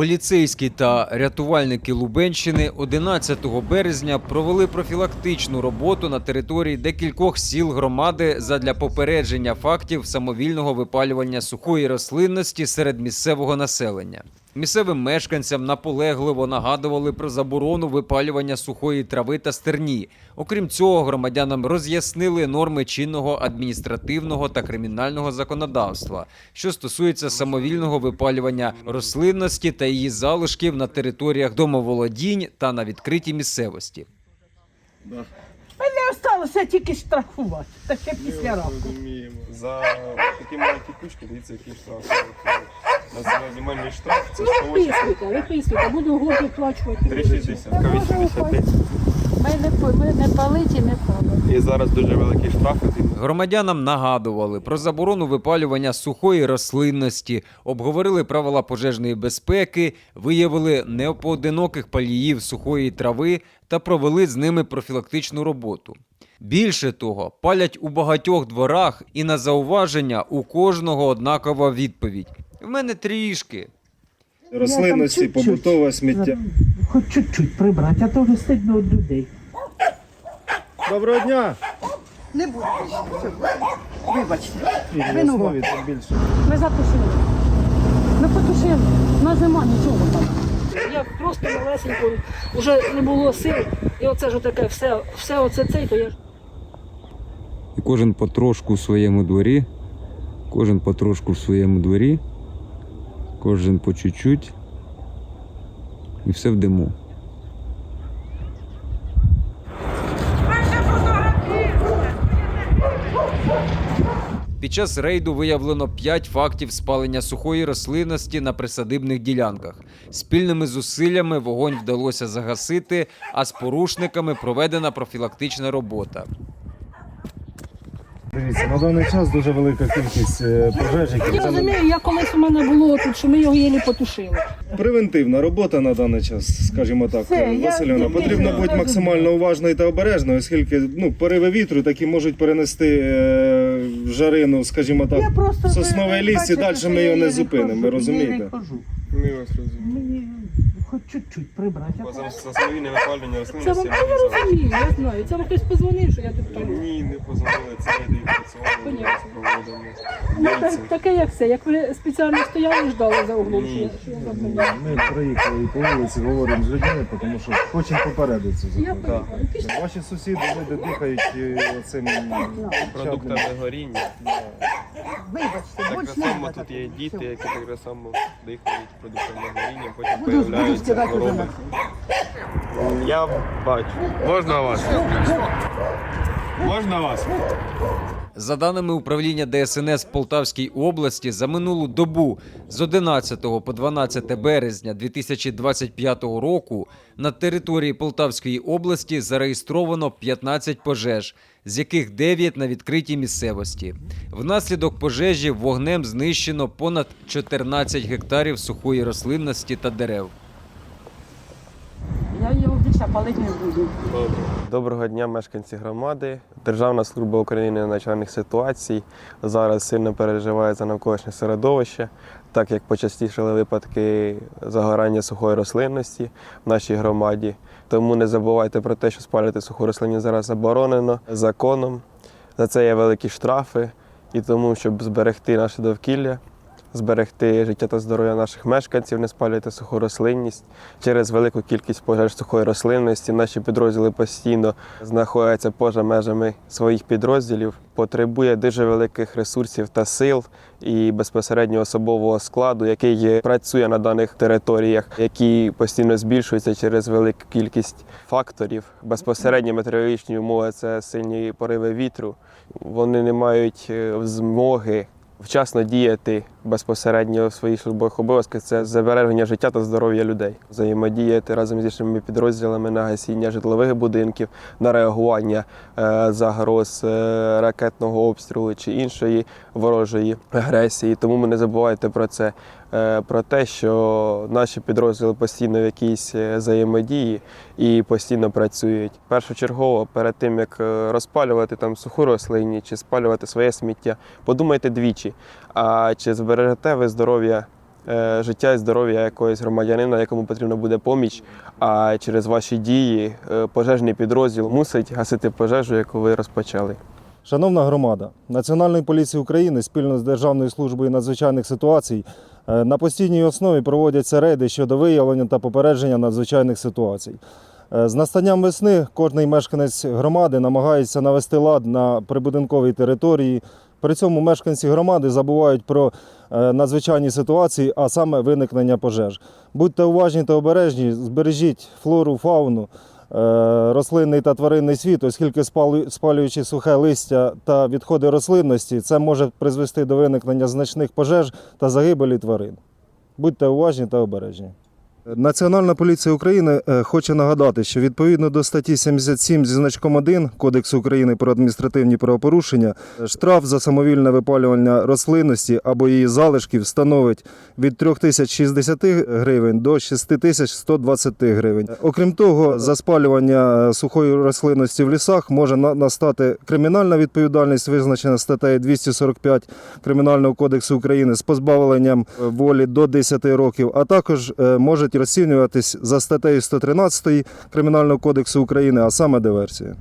Поліцейські та рятувальники Лубенщини 11 березня провели профілактичну роботу на території декількох сіл громади задля попередження фактів самовільного випалювання сухої рослинності серед місцевого населення. Місцевим мешканцям наполегливо нагадували про заборону випалювання сухої трави та стерні. Окрім цього, громадянам роз'яснили норми чинного адміністративного та кримінального законодавства, що стосується самовільного випалювання рослинності та її залишків на територіях домоволодінь та на відкритій місцевості. Мене осталося тільки штрафувати, та ще після року. За такі маленькі кучки, дивіться, який штраф. На земельний штраф це 180 Виписуйте, виписуйте, буду год оплачувати. 360, 85. Ми не, ми не палить і не палить. І зараз дуже великі штрафи. Громадянам нагадували про заборону випалювання сухої рослинності, обговорили правила пожежної безпеки, виявили непоодиноких паліїв сухої трави та провели з ними профілактичну роботу. Більше того, палять у багатьох дворах і на зауваження у кожного однакова відповідь. В мене трішки. Рослинності, чуть-чуть. побутове сміття. Хоч чуть-чуть прибрати, а то вже стидно від людей. Доброго дня! Не буду. Вибачте. І Ви ну, основі тим більше. Ми затушили. Ми потушили. На зима нічого там. Я просто малесенько, вже не було сил. І оце ж таке все, все оце цей, то я ж І кожен потрошку в своєму дворі, кожен потрошку в своєму дворі, кожен по чуть-чуть, і все в диму. Під час рейду виявлено 5 фактів спалення сухої рослинності на присадибних ділянках. Спільними зусиллями вогонь вдалося загасити, а з порушниками проведена профілактична робота. Дивіться, на даний час дуже велика кількість е, пожеж, які Я розумію, я колись у мене було тут, що ми його єлі потушили. превентивна робота на даний час, скажімо так, Все, я Василівна, не потрібно бути максимально уважною та обережною, оскільки ну, пориви вітру такі можуть перенести е, жарину, скажімо так, Я просто сосновий ліс і бачите, далі що ми я його не не зупинимо, ви я не розумієте? хожу. Ми вас розуміємо. Мені хоч чуть-чуть прибрати. Бо За за самовільне випалювання Це рослинності вам я розумію, я знаю. Це вам хтось позвонив, що я тут палю. Ні, не позвонили, це працювали, Понятно. проводимо. Ну, так, Дивіться. таке як все. Як ви спеціально стояли і ждали за углом, що я, Ні. що я. Ми проїхали по вулиці, говоримо з людьми, тому що хочемо попередити цю Я поїхала. Пішли. Ваші сусіди люди дихають е, цим Продуктами горіння. Вибачте, Так більш не само треба тут є такого. діти, які так само дихають продуктами горіння, потім Буду, буду скидати вже на Я бачу. Можна вас? Можна вас? За даними управління ДСНС Полтавській області, за минулу добу з 11 по 12 березня 2025 року на території Полтавської області зареєстровано 15 пожеж, з яких 9 на відкритій місцевості. Внаслідок пожежі вогнем знищено понад 14 гектарів сухої рослинності та дерев. Я його більше палити не буду. Доброго дня, мешканці громади. Державна служба України надзвичайних ситуацій зараз сильно переживає за навколишнє середовище, так як почастішали випадки загорання сухої рослинності в нашій громаді. Тому не забувайте про те, що спалювати суху рослинність зараз заборонено законом. За це є великі штрафи. І тому, щоб зберегти наше довкілля, зберегти життя та здоров'я наших мешканців, не спалювати суху рослинність. Через велику кількість пожеж сухої рослинності наші підрозділи постійно знаходяться поза межами своїх підрозділів. Потребує дуже великих ресурсів та сил і безпосередньо особового складу, який працює на даних територіях, які постійно збільшуються через велику кількість факторів. Безпосередні метеорологічні умови це сильні пориви вітру. Вони не мають е, змоги вчасно діяти безпосередньо в своїх службових обов'язках це збереження життя та здоров'я людей, взаємодіяти разом з іншими підрозділами на гасіння житлових будинків, на реагування е, загроз е, ракетного обстрілу чи іншої ворожої агресії. Тому ми не забувайте про це. Е, Про те, що наші підрозділи постійно в якійсь е, взаємодії і постійно працюють. Першочергово, перед тим як е, розпалювати там суху рослинні чи спалювати своє сміття, подумайте двічі, а чи збережете ви здоров'я життя і здоров'я якогось громадянина, якому потрібна буде поміч. А через ваші дії пожежний підрозділ мусить гасити пожежу, яку ви розпочали. Шановна громада, Національної поліції України спільно з Державною службою надзвичайних ситуацій е, на постійній основі проводяться рейди щодо виявлення та попередження надзвичайних ситуацій. Е, З настанням весни кожний мешканець громади намагається навести лад на прибудинковій території. При цьому мешканці громади забувають про е, надзвичайні ситуації, а саме виникнення пожеж. Будьте уважні та обережні, збережіть флору, фауну, рослинний та тваринний світ, оскільки спалю- спалюючи сухе листя та відходи рослинності, це може призвести до виникнення значних пожеж та загибелі тварин. Будьте уважні та обережні. Національна поліція України е, хоче нагадати, що відповідно до статті 77 зі значком 1 Кодексу України про адміністративні правопорушення штраф за самовільне випалювання рослинності або її залишків становить від 3060 гривень до 6120 гривень. Окрім того, за спалювання е, сухої рослинності в лісах може настати кримінальна відповідальність, визначена статтею 245 Кримінального кодексу України з позбавленням е, волі до 10 років, а також е, можуть розцінюватись за статтею 113 Кримінального кодексу України, а саме диверсія.